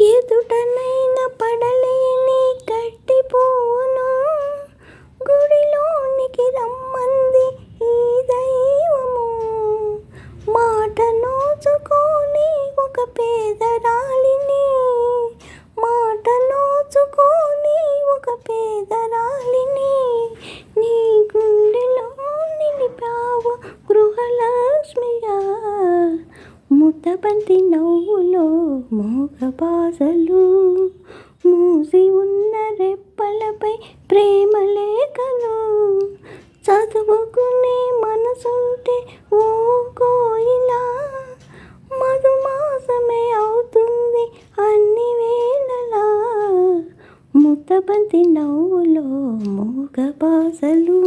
ये तो टाइम नहीं ముద్దబంతి నవ్వులో మోగ బాసలు మూసి ఉన్న రెప్పలపై ప్రేమ లేఖలు చదువుకునే మనసుంటే ఓ కోయిలా మధుమాసమే అవుతుంది అన్ని వేళలా. ముద్దబంతి నవ్వులో మోగ బాసలు